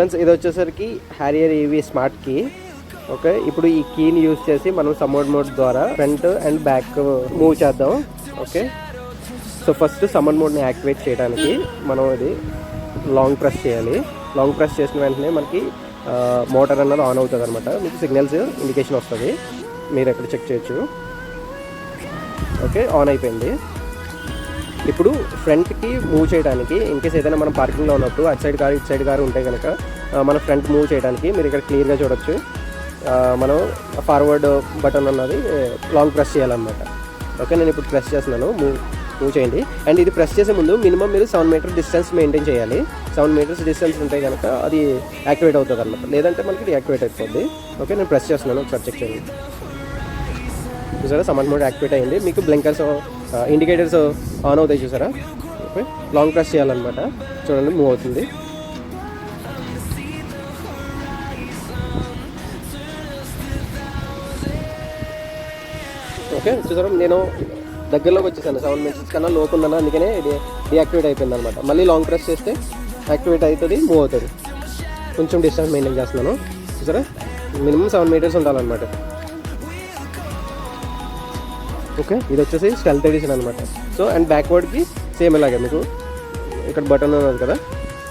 Friends ఇది వచ్చేసరికి Harrier EV smart key okay ఇప్పుడు ఈ కీని యూజ్ చేసి మనం సమ్మోడ్ మోడ్ ద్వారా ఫ్రంట్ అండ్ బ్యాక్ మూవ్ చేద్దాం. ఓకే సో ఫస్ట్ సమ్మన్ మోడ్ని యాక్టివేట్ చేయడానికి మనం ఇది లాంగ్ ప్రెస్ చేయాలి. లాంగ్ ప్రెస్ చేసిన వెంటనే మనకి మోటార్ అన్నది ఆన్ అవుతుంది అనమాట మీకు సిగ్నల్స్ ఇండికేషన్ వస్తుంది. మీరు ఎక్కడ చెక్ చేయొచ్చు. ఓకే ఆన్ అయిపోయింది. ఇప్పుడు ఫ్రంట్కి మూవ్ చేయడానికి ఇన్కేస్ ఏదైనా మనం పార్కింగ్లో ఉన్నప్పుడు అటు సైడ్ కారు ఇటు సైడ్ కారు ఉంటే కనుక మన ఫ్రంట్ మూవ్ చేయడానికి మీరు ఇక్కడ క్లియర్గా చూడొచ్చు. మనం ఫార్వర్డ్ బటన్ అన్నది లాంగ్ ప్రెస్ చేయాలన్నమాట. ఓకే నేను ఇప్పుడు ప్రెస్ చేస్తున్నాను మూవ్ మూవ్ చేయండి. అండ్ ఇది ప్రెస్ చేసే ముందు మినిమం మీరు సెవెన్ మీటర్ డిస్టెన్స్ మెయింటైన్ చేయాలి. సెవెన్ మీటర్స్ డిస్టెన్స్ ఉంటే కనుక అది యాక్టివేట్ అవుతుంది అనమాట లేదంటే మనకి యాక్టివేట్ అయిపోద్ది. ఓకే నేను ప్రెస్ చేస్తున్నాను ఒకసారి చెక్ చేయండి. చూసారా? సమాన్ మోడ్ యాక్టివేట్ అయ్యింది మీకు బ్లింకర్స్ ఇండికేటర్స్ ఆన్ అవుతాయి చూసారా? ఓకే. లాంగ్ ప్రెస్ చేయాలన్నమాట. చూడండి మూవ్ అవుతుంది. ఓకే చూసారా? నేను దగ్గరలోకి వచ్చేసాను. సెవెన్ మినిట్స్ కన్నా లోపు ఉన్నాను. అందుకనే ఇది డియాక్టివేట్ అయిపోయింది అనమాట మళ్ళీ లాంగ్ ప్రెస్ చేస్తే యాక్టివేట్ అవుతుంది మూవ్ అవుతుంది. కొంచెం డిస్టెన్స్ మెయింటైన్ చేస్తున్నాను. చూసారా? మినిమం సెవెన్ మీటర్స్ ఉండాలన్నమాట. ఓకే ఇది వచ్చేసి స్టెల్త్ ఎడిషన్ అనమాట సో అండ్ బ్యాక్వర్డ్కి సేమ్ ఇలాగే మీకు ఇక్కడ బటన్ ఉన్నది కదా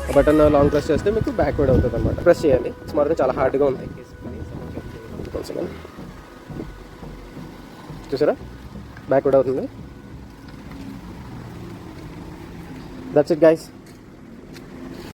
ఆ బటన్ లాంగ్ ప్రెస్ చేస్తే మీకు బ్యాక్వర్డ్ అవుతుంది అనమాట ప్రెస్ చేయాలి. స్మార్ట్ చాలా హార్డ్గా ఉంది. చూసారా? బ్యాక్వర్డ్ అవుతుంది. That's it guys